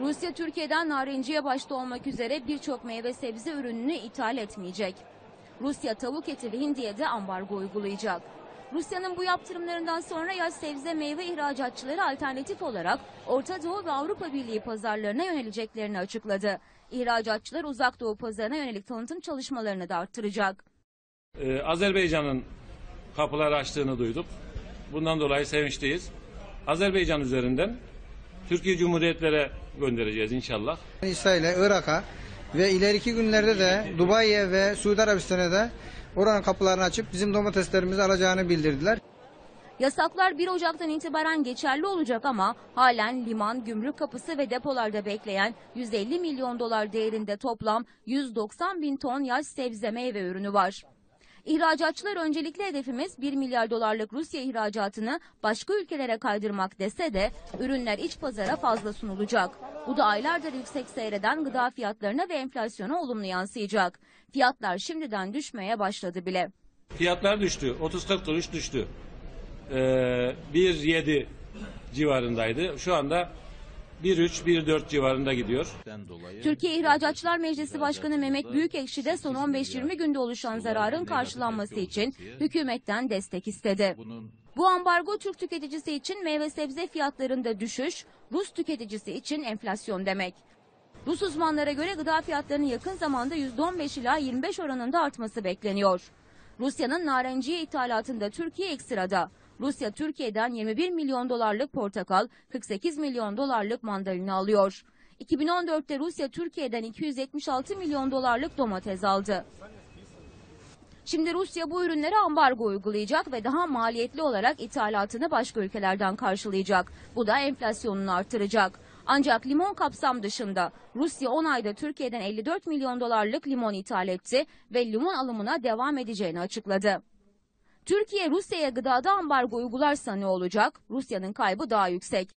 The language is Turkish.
Rusya Türkiye'den narenciye başta olmak üzere birçok meyve sebze ürününü ithal etmeyecek. Rusya tavuk eti ve hindiye de ambargo uygulayacak. Rusya'nın bu yaptırımlarından sonra yaş sebze meyve ihracatçıları alternatif olarak Orta Doğu ve Avrupa Birliği pazarlarına yöneleceklerini açıkladı. İhracatçılar Uzak Doğu pazarına yönelik tanıtım çalışmalarını da arttıracak. Ee, Azerbaycan'ın kapıları açtığını duyduk. Bundan dolayı sevinçliyiz. Azerbaycan üzerinden Türkiye Cumhuriyetlere göndereceğiz inşallah. İsrail'e, Irak'a ve ileriki günlerde de Dubai'ye ve Suudi Arabistan'a da oranın kapılarını açıp bizim domateslerimizi alacağını bildirdiler. Yasaklar 1 Ocak'tan itibaren geçerli olacak ama halen liman, gümrük kapısı ve depolarda bekleyen 150 milyon dolar değerinde toplam 190 bin ton yaş sebze meyve ürünü var. İhracatçılar öncelikli hedefimiz 1 milyar dolarlık Rusya ihracatını başka ülkelere kaydırmak dese de ürünler iç pazara fazla sunulacak. Bu da aylardır yüksek seyreden gıda fiyatlarına ve enflasyona olumlu yansıyacak. Fiyatlar şimdiden düşmeye başladı bile. Fiyatlar düştü. 30-40 kuruş düştü. Ee, 1.7 civarındaydı. Şu anda 1.3-1.4 civarında gidiyor. Türkiye İhracatçılar Meclisi Başkanı Mehmet Büyükekşi de son 15-20 günde oluşan zararın karşılanması için hükümetten destek istedi. Bu ambargo Türk tüketicisi için meyve sebze fiyatlarında düşüş, Rus tüketicisi için enflasyon demek. Rus uzmanlara göre gıda fiyatlarının yakın zamanda %15 ila 25 oranında artması bekleniyor. Rusya'nın narenciye ithalatında Türkiye ilk sırada. Rusya Türkiye'den 21 milyon dolarlık portakal, 48 milyon dolarlık mandalina alıyor. 2014'te Rusya Türkiye'den 276 milyon dolarlık domates aldı. Şimdi Rusya bu ürünlere ambargo uygulayacak ve daha maliyetli olarak ithalatını başka ülkelerden karşılayacak. Bu da enflasyonunu artıracak. Ancak limon kapsam dışında Rusya 10 ayda Türkiye'den 54 milyon dolarlık limon ithal etti ve limon alımına devam edeceğini açıkladı. Türkiye Rusya'ya gıdada ambargo uygularsa ne olacak? Rusya'nın kaybı daha yüksek.